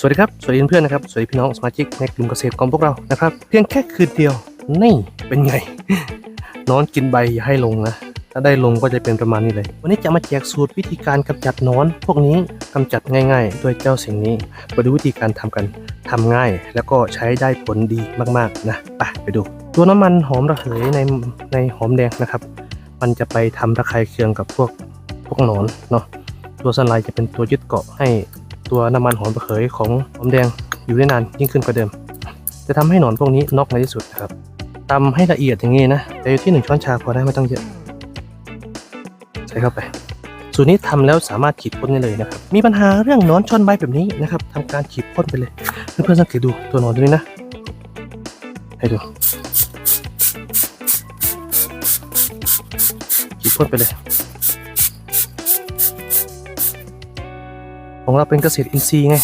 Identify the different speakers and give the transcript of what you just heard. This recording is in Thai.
Speaker 1: สวัสดีครับ สวัสดีเพื่อนๆนะครับ สวัสดีพี่น้องสมาชิกในกลุ่มเกษตรกรรมพวกเรานะครับ เพียงแค่คืนเดียว นี่เป็นไง นอนกินใบอย่าให้ลงนะ ถ้าได้ลงก็จะเป็นประมาณนี้เลย วันนี้จะมาแจกสูตรวิธีการกำจัดนอน พวกนี้กำจัดง่ายๆ ด้วยเจ้าสิ่งนี้ไปดูวิธีการทำกันทำง่าย แล้วก็ใช้ได้ผลดีมากๆนะไปไปดู ตัวน้ำมันหอมระเหยในในหอมแดงนะครับ มันจะไปทำระคายเคืองกับพวกพวกนอนเนาะ ตัวสไลด์จะเป็นตัวยึดเกาะให้ ตัวน้ำมันหอมระเหยของหอมแดงอยู่ได้นานยิ่งขึ้นกว่าเดิม จะทำให้หนอนพวกนี้น็อกในที่สุดนะครับตำให้ละเอียดอย่างนี้นะแต่อยู่ที่หนึ่งช้อนชาพอได้ไม่ต้องเยอะ ใส่เข้าไป สูตรนี้ทำแล้วสามารถขีดพ่นได้เลยนะครับ มีปัญหาเรื่องนอนชอนใบแบบนี้นะครับทำการขีดพ่นไปเลยเพื่อนๆสังเกตดูตัวหนอนตัวนี้นะ ให้ดูขีดพ่นไปเลย ของเราเป็นเกษตรอินทรีย์ไง